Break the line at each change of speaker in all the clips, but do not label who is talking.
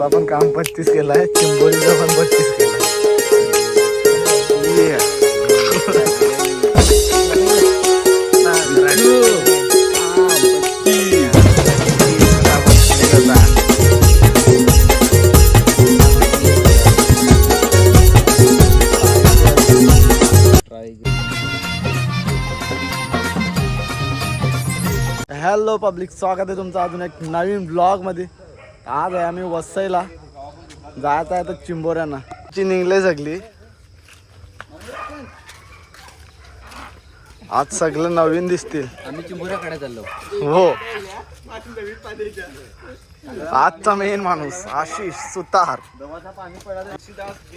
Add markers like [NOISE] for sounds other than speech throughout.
त्याचा पण काम पच्चीस केलाय चिंबोरीचा पण पच्चीस हॅलो पब्लिक स्वागत आहे तुमचं अजून एक नवीन ब्लॉगमध्ये. आज आहे आम्ही वसईला. जायचं आहे तर चिंबोऱ्यांना. ची निघले सगळी. आज सगळं नवीन दिसतील.
आम्ही चिंबोऱ्याकडे चाललो.
हो. आजचा मेन माणूस आशिष सुतार.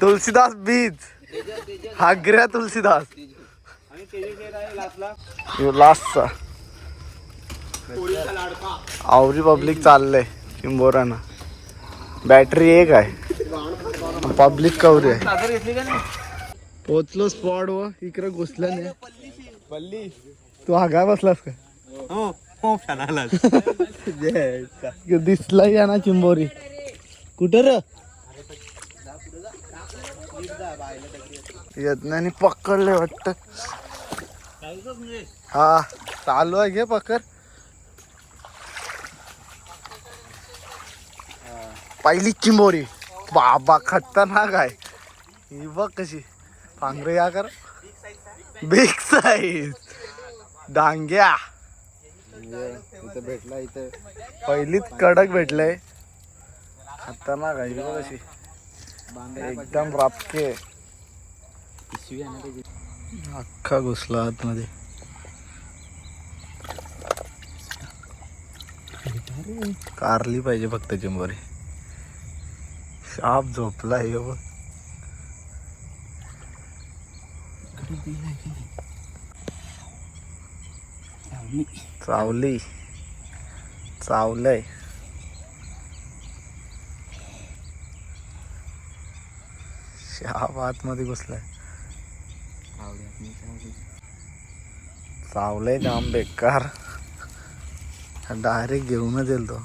तुलसीदास बीज. हागऱ्या तुलसीदास. लास्टचा आवरी पब्लिक चाललंय. चिंबोराना बॅटरी एक आहे. पब्लिक कवरी आहे. पोचलो स्पॉट व इकडे घुसलं नाही तू हा काय बसलास का? [LAUGHS] दिसला या ना चिंबोरी. कुठं र? यज्ञानी पकडले वाटत. हा चालू आहे घे पकड. पहिली चिंबोरी बाबा खतरनाक आहे. ही बघ कशी. पांघरे या कर. बिग साईज डांग्या
इथं भेटला इथं.
पहिलीच कडक भेटलंय. खतरनाक आहे ही बघ कशी. एकदम रापके अख्खा घुसला आतमध्ये. कारली पाहिजे फक्त चिंबोरी. शाप झोपला हे। बघ चावली। चावलंय। शाप आतमध्ये घुसलाय चावलंय जाम बेकार डायरेक्ट घेऊनच येईल तो.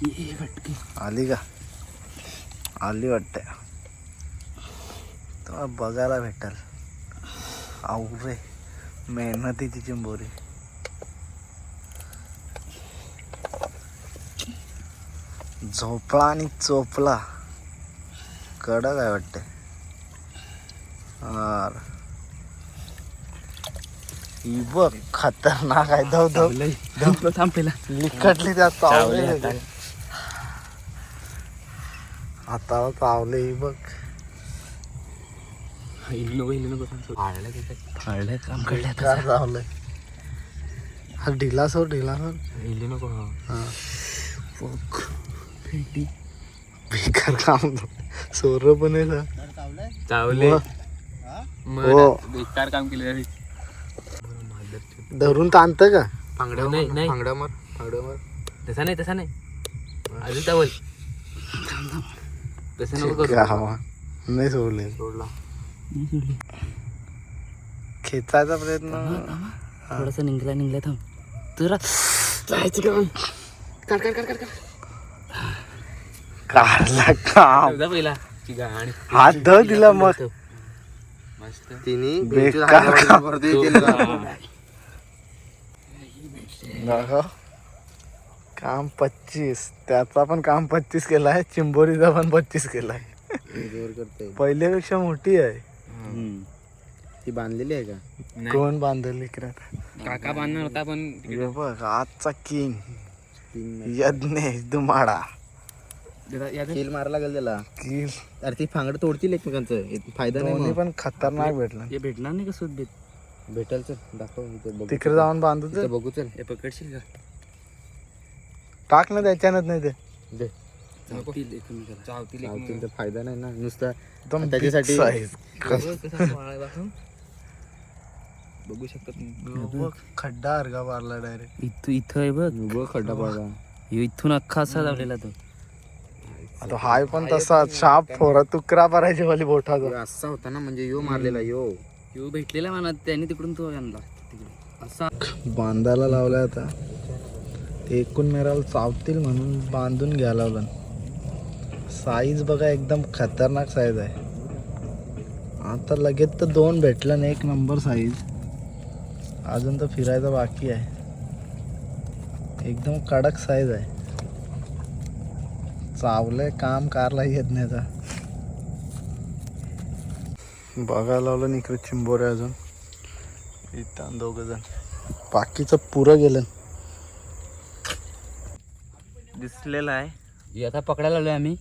आली का? आली वाटते तर बघायला भेटल. आवरे मेहनतीची चिंबोरी. झोपला आणि चोपला. कडक आहे वाटते. ही बघ खतरनाक आहे. धव धव.
धपलो थांब पहिला.
लिकटली चावले
चावले
बघ.
काम
बेकार चावलंय हा ढिला सोड ढिला
नको
हा. बेकार काम सोर पण आहे.
चावले.
मग. हो.
बेकार काम केले
धरून ताणतं का?
फांगड्या नाही नाही.
फांगड्या मार फांगड्या मार.
तसा नाही तसा नाही. अजून चावल तसं नको करू
गावा. नाही सोडले.
सोडला.
खेचायचा प्रयत्न.
थोडासा निघला निघला थांब. तुला जायचं का? काढ काढ काढ काढ
कारला काम.
जा पहिला. ती गाणी.
हात धर दिला मग.
मस्त.
तिने
बेकार काम. दाखव. काम पच्चीस. त्याचा पण काम पच्चीस केलाय चिंबोरीचा पण पच्चीस केलाय.
करते
पहिल्यापेक्षा मोठी आहे.
ती बांधलेली आहे का?
कोण बांधली इकडे
काका बांधणार होता पण
हे बघ आजचा किंग. यज्ञेश दुमाडा.
किल मारायला लागेल त्याला.
किल.
अरे ती फांगड तोडतील एकमेकांचं. हे फायदा नाही.
पण खतरनाक भेटलं.
भेटणार नाही का सूट भेट
भेटेल चल दाखव
तिकडे जाऊन बांधू
बघू चल.
हे पकडशील का?
टाक ना त्याच्यानंच नाही ते.
दे.
चावतील एकमेकाला चावतील
चावतील तर फायदा नाही ना. नुसता
एकदम
त्याच्यासाठी-
size.
बघू शकतात
बघ, खड्डा अर्गा मारला डायरेक्ट
इथं इथं आहे बघ.
बघ खड्डा पडला
ह्यो इथून अख्खा असा लावलेला तो.
आता हाय पण तसाच शाप फोरा तुकरा भरायची वाली बोटाचा
असा होता ना म्हणजे यो मारलेला यो.
यो भेटलेला म्हणा त्यांनी तिकडून तो आणला. तिकडे. असा.
बांधायला लावलाय आता. एकूण मेराला चावतील म्हणून बांधून घ्यायला लावलं साईज बघा एकदम खतरनाक साईज आहे. आता लगेच तर दोन भेटलं ना एक नंबर साईज अजून तर फिरायचं बाकी आहे. एकदम कडक साईज आहे. चावलं काम कारला येत नाही आता. बघायला लावलं इकडे चिंबोरे अजून. इथं दोघं जण. बाकीचं पुरं गेलं. दिसलेलं आहे.
हे आता पकडायला आलोय आम्ही.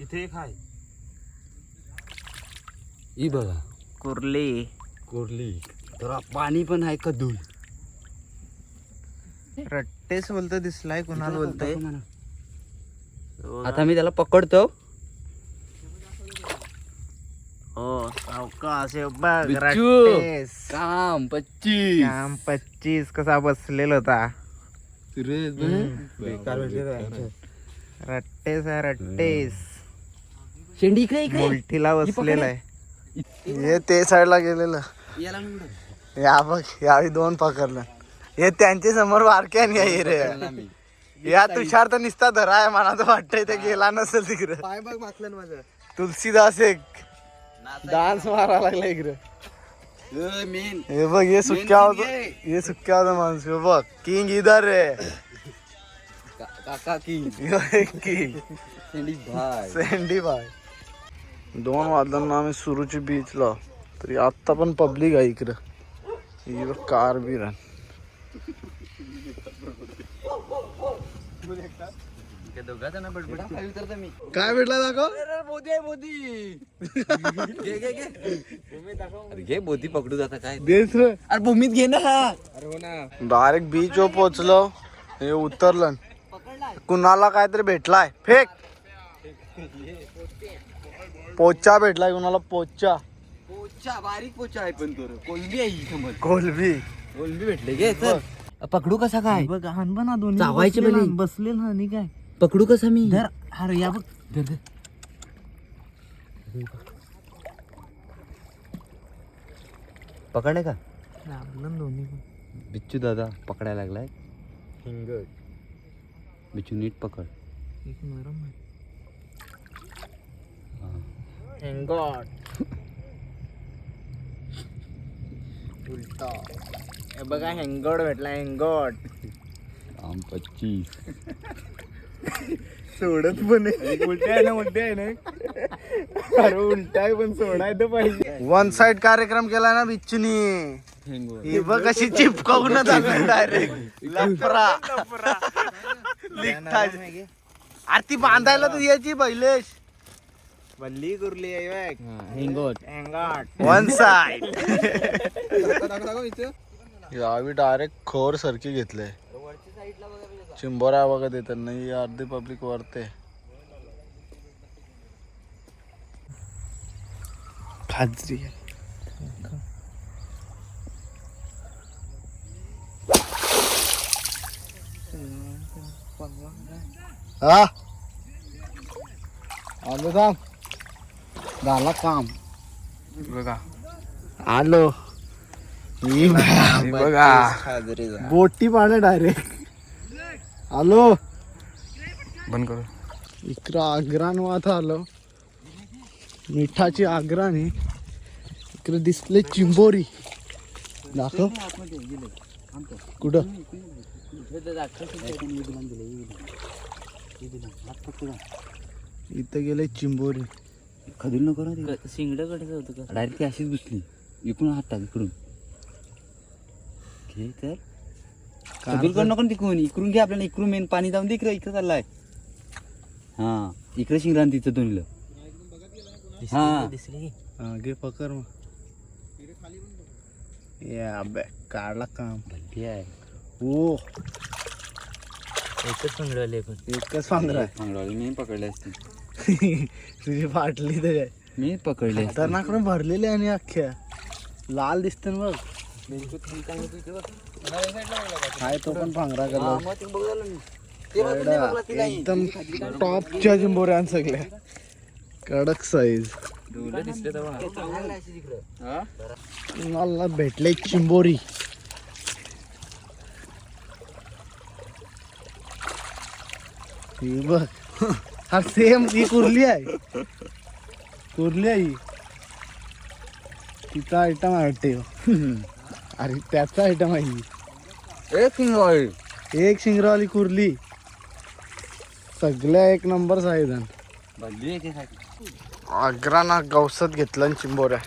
इथे एक आहे.
ही बघा.
कुर्ली.
कोरली. तर पाणी पण आहे का दूर
रट्टेस बोलतो दिसलाय कुणाला बोलतोय.
आता मी त्याला पकडतो.
सावकाश बघ
बिच्छू.
रट्टेस.
काम पच्चीस.
काम पच्चीस कसा बसलेला होता.
बेकार भेटले
रट्टेस आहे रट्टेस.
शेंडी इकडे इकडे.
मुलठीला
ही पकड
बसलेला आहे. हे ते साईडला गेलेलं.
याला
या बघ यावेळी दोन पकडलं. हे त्यांच्यासमोर बारक्या नाही रे. या तुषार तर निसता धरा आहे मला तर वाटतंय ते गेला नसेल तिकडे.
पाय बघ मागलं माझं.
तुलसीदास एक. डान्स मारा लागला इकडे.
मेन.
हे बघ हे सुक्या होत. हे सुक्या होता माणूस. हे बघ किंग इधर रे
काका की
किंग
शेंडी भाई
सँडी बाय दोन वाजताना आम्ही सुरूची बीचला तरी आत्ता पण पब्लिक आहे इकडं. ही बघ कार बीर [LAUGHS] आहे.
दोघा जण बडबड. उतरतो मी.
काय भेटला दाखव?
मोदी आहे मोदी. घे घे घे. अरे घे मोदी पकडू जाता काय?
देस
अरे भूमीत घे ना.
अरे हो ना.
डायरेक्ट बीच वर पोचलो हे उतरलं. कुणाला काहीतरी भेटलाय? फेक. पोचा भेटलाय कुणाला? पोचा
पोचा बारीक पोचा आहे पण तो कोलंबी आहे ही समज
कोलबी.
कोलंबी भेटले चल. पकडू कसा काय?
बघ हानबा ना दोन्ही बसले ना आणि काय?
पकडू कसा मी?
धर. अरे या बघ.
धर धर. पकडले का?
लागलं ना दोन्ही पण.
बिच्चू दादा पकडायला लागलाय.
हिंगड
बिच्चू नीट पकड.
एक नरम आहे. उलटा. हे बघा हेंगोड भेटला हेंगोड
आम पच्चीस.
सोडत पण उलटे आहे ना उलटे आहे ना. अरे उलटा आहे पण सोडायचं पाहिजे. वन साइड कार्यक्रम केला ना बिच्चूनी. ही बघ कशी चिपकावून डायरेक्ट लफरा. लिखता अरे ती बांधायला तर याची पहिलेश बल्ली कुर्ली आहे
हिंगोट
वन साइड यावी डायरेक्ट खोर सरकी घेतले चिंबोरा बघत येतात नाही अर्धी पब्लिक वरते खाजरी हा? आलो थांब. झाला काम. बघा. आलो. बघा. बोटी पाडे डायरेक्ट आलो
बंद करू.
इकडं आग्रान वाथ आलो. मिठाची आग्राने इकडे दिसले चिंबोरी. दाखव. कुठं? इथं गेले चिंबोरी.
खदूल नको ना शिंगडकडे होतं का डायरेक्ट अशीच घुसली इकडून हात टाक इकडून. घे तर. कडे नको तिकडून इकडून घे आपल्याला इकडून मेन पाणी जाऊन दे इकडे इकडे चाललाय. हा इकडे आणि तिचं दोन्हीला. हा.
हा घे पकर मग. या अबे काढला काम.
भलती आहे.
हो
एकच पंगडवाले पण.
एकच पांढरा
पंगडवाले मी पकडले असते. [LAUGHS]
तुझी फाटली तर
मी पकडले
खतरनाक ना भरलेले आणि अख्ख्या. लाल दिसते ना बघ. हाय तो पण कलर एकदम टॉपच्या चिंबोऱ्या सगळ्या. कडक साईज मला भेटले चिंबोरी ही बघ. हा सेम ही कुर्ली आहे. कुर्ली आहे ही. तिचा आयटम आहे वाटते. अरे त्याचा आयटम आहे ही.
एक फिंगर
एक शिंगरावाली कुर्ली. सगळ्या एक नंबर
याच्यासाठी
आग्राना गवसत घेतलं आणि चिंबोऱ्या.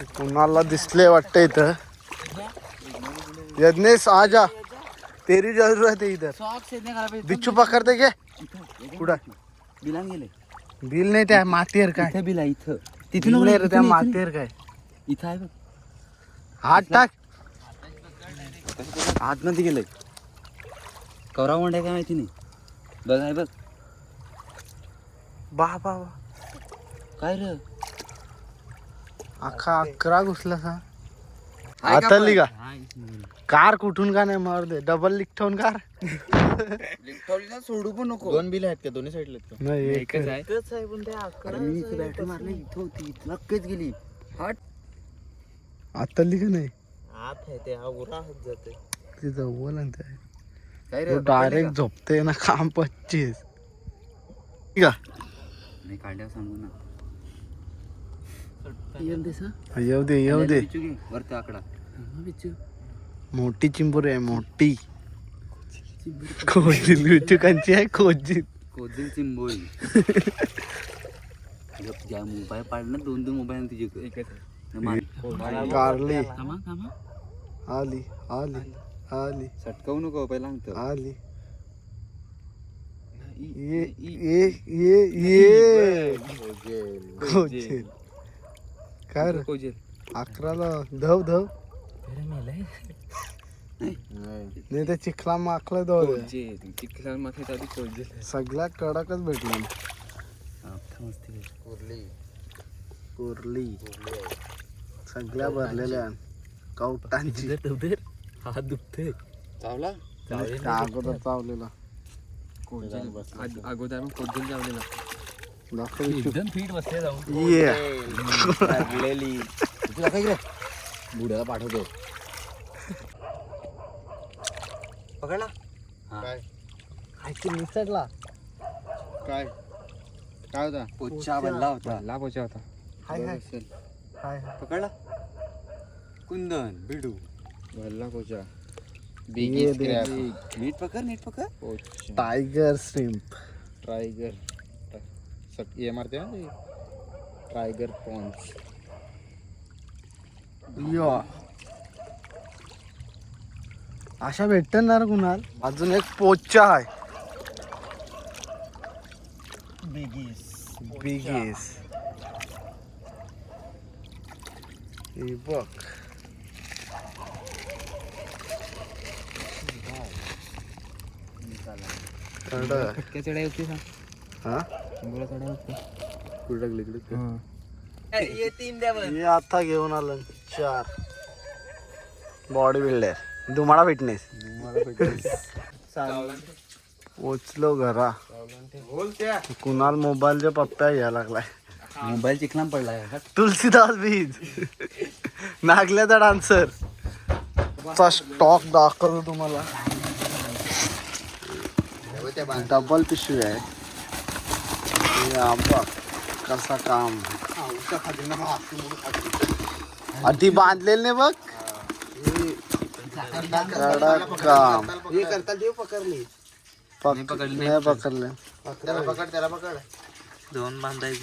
ते कुणाला दिसले वाटतं इथं? यज्ञेश आजा. तेरी जरूरत है इधर
सॉक्स येत नाही घालायला
बिच्छू पकडते के कुठं?
बिलान गेले.
बिल नाही त्या मातीवर काय?
इथं बिल आहे इथं.
बिल
तिथून
नाही रे
इथून-
त्या मातीवर काय?
इथं आहे बघ.
हात टाक.
आतमध्ये गेलंय कवरा मोंड आहे काय माहिती नाही. बघ आहे बघ.
बा बा बा.
काय रे?
अख्खा अकरा घुसला सा. आतली का कार कुठून का नाही मार दे. डबल लिक ठेवून कार.
सोडू पण नको.
दोन बिल आहेत का? दोन्ही साईडला आहेत का?
नाही एक
अरे मी इथं बॅटरी मारली. इथं होती. इथं नक्कीच गेली. हट.
आतली का नाही?
आत आहे ते हा उरा हात जाते.
ते जवळ
काय रे
डायरेक्ट झोपते ना काम पच्चीस.
नाही काढल्यावर सांगू ना. येऊ दे
येऊ दे येऊ दे.
वरती आकडा.
मोठी चिंबोरी आहे मोठी. कोजिल बिचुकांची आहे कोजिल
कोजिल चिंबोळी [LAUGHS] ज्या मोबाईल पाडलं ना दोन दोन मोबाईल तुझे
कारली
थांबा थांबा.
आली आली आली.
सटकावू नको पहिला सांगतो.
आली. ये ये ये ये. कोजिल काय रे?
कोजिल.
अकराला धव धव. नाही. ते चिखला माखला धव सगळ्या कडकच भेटला. कुर्ली. सगळ्या भरलेल्या कवटांची.
हात दुखते
चावला?
त्या अगोदर चावलेला.
अगोदर चावलेला.
एकदम फिट जाऊन.
ये.
लागलेली तुला काय रे बुड्याला पाठवतो.
पकडला?
खायची निसटला
काय? काय होता?
पोचा. बनला होता.
ला पोचा होता.
हाय हाय. हाय हाय.
पकडला? कुंदन बिडू
भरला पोचा
ये
बिगीस
दे,
क्रॅप
दे.
नीट पकड नीट पकड.
पोचा
टायगर श्रिम्प
टायगर सब ये मारते ना टायगर पॉन्स
यो. अशा भेटणार कुणाल? अजून एक पोचा आहे. बिगीस हे बघ. कडक.
फटक्या चढाई होती का
हा?
शंभर चढाई होती.
कुठे टाकली इकडे?
ये तीन द्या
मी आता घेऊन आलो. चार. बॉडी बिल्डर दुमाळा फिटनेस पोचलो घरा. कुणाल मोबाईलच्या पप्प्या घ्यायला लागलाय.
मोबाईल चिखलाम पडलाय
तुलसीदास बीज. नागल्याचा डान्सर चा स्टॉक दाखवतो तुम्हाला. डबल पिशवी है। हे आंबा कसा काम आधी बांधलेलं नाही बघ कडक काम।
हे करता देव पकडली
पक- नाही पकडले
पकड त्याला पकड
दोन बांधायचे